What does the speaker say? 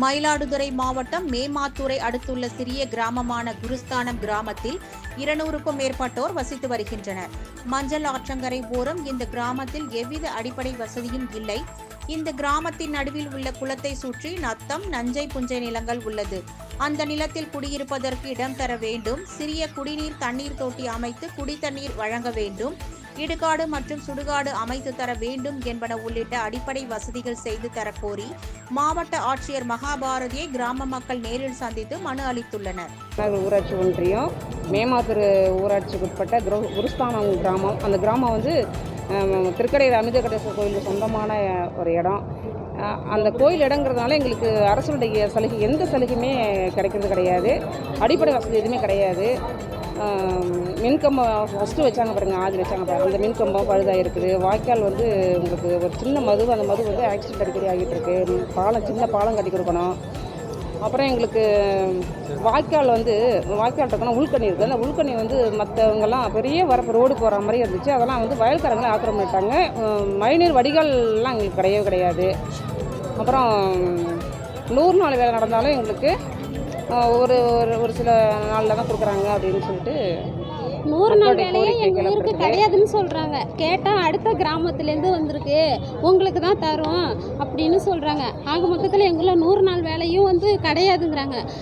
மயிலாடுதுறை மாவட்டம் மேமாத்தூரை அடுத்துள்ள சிறிய கிராமமான குருஸ்தானம் கிராமத்தில் இருநூறுக்கும் மேற்பட்டோர் வசித்து வருகின்றனர். மஞ்சள் ஆற்றங்கரை ஓரம் இந்த கிராமத்தில் எவ்வித அடிப்படை வசதியும் இல்லை. இந்த கிராமத்தின் நடுவில் உள்ள குளத்தை சுற்றி நத்தம் நஞ்சை புஞ்சை நிலங்கள் உள்ளது. அந்த நிலத்தில் குடியிருப்பதற்கு இடம் தர வேண்டும். சிறிய குடிநீர் தண்ணீர் தொட்டி அமைத்து குடித்தண்ணீர் வழங்க வேண்டும். இடுகாடு மற்றும் சுடுகாடு அமைத்து தர வேண்டும் என்பன உள்ளிட்ட அடிப்படை வசதிகள் செய்து தரக்கோரி மாவட்ட ஆட்சியர் மகாபாரதியை கிராம மக்கள் நேரில் சந்தித்து மனு அளித்துள்ளனர். ஊராட்சி ஒன்றியம் மேமாத்தூர் ஊராட்சிக்கு உட்பட்ட குரு குருஸ்தானம் கிராமம். அந்த கிராமம் வந்து திருக்கடையில் திருக்கடையூர் அமிர்தகடேஸ்வரர் கோயிலுக்கு சொந்தமான ஒரு இடம். அந்த கோயில் இடங்கிறதுனால எங்களுக்கு அரசுடைய சலுகை எந்த சலுகையுமே கிடைக்கிறது கிடையாது. அடிப்படை வசதி எதுவுமே கிடையாது. மின்கம்பம் ஃபஸ்ட்டு வச்சாங்க பாருங்க ஆதி வச்சாங்க பாருங்க. அந்த மின்கம்பம் பழுதாக இருக்குது. வாய்க்கால் வந்து உங்களுக்கு ஒரு சின்ன மது அந்த மது வந்து ஆக்சிடென்ட் அடிக்கடி ஆகிட்டு இருக்கு. பாலம் சின்ன பாலம் கட்டி கொடுக்கணும். அப்புறம் எங்களுக்கு வாய்க்கால் வந்து வாய்க்கால் இருக்கணும் உள்கண்ணி இருக்குது அந்த உள்கண்ணி வந்து மற்றவங்கெல்லாம் பெரிய வரப்பு ரோடு போகிற மாதிரி இருந்துச்சு. அதெல்லாம் வந்து வயல்காரங்களே ஆக்கிரமிட்டாங்க மழைநீர் வடிகால்லாம் எங்களுக்கு கிடையவே கிடையாது. அப்புறம் நூறு நாள் வேலை நடந்தாலும் எங்களுக்கு ஒரு ஒரு ஒரு சில நாளில் தான் கொடுக்குறாங்க அப்படின்னு சொல்லிட்டு நூறு நாள் வேலையே எங்கள் ஊருக்கு. கிடையாதுன்னு சொல்கிறாங்க கேட்டால் அடுத்த கிராமத்துலேருந்து வந்திருக்கு. உங்களுக்கு தான் தரோம் அப்படின்னு சொல்கிறாங்க ஆக மொத்தத்தில் எங்களில் நூறு நாள் வேலையும் வந்து கிடையாதுங்கிறாங்க.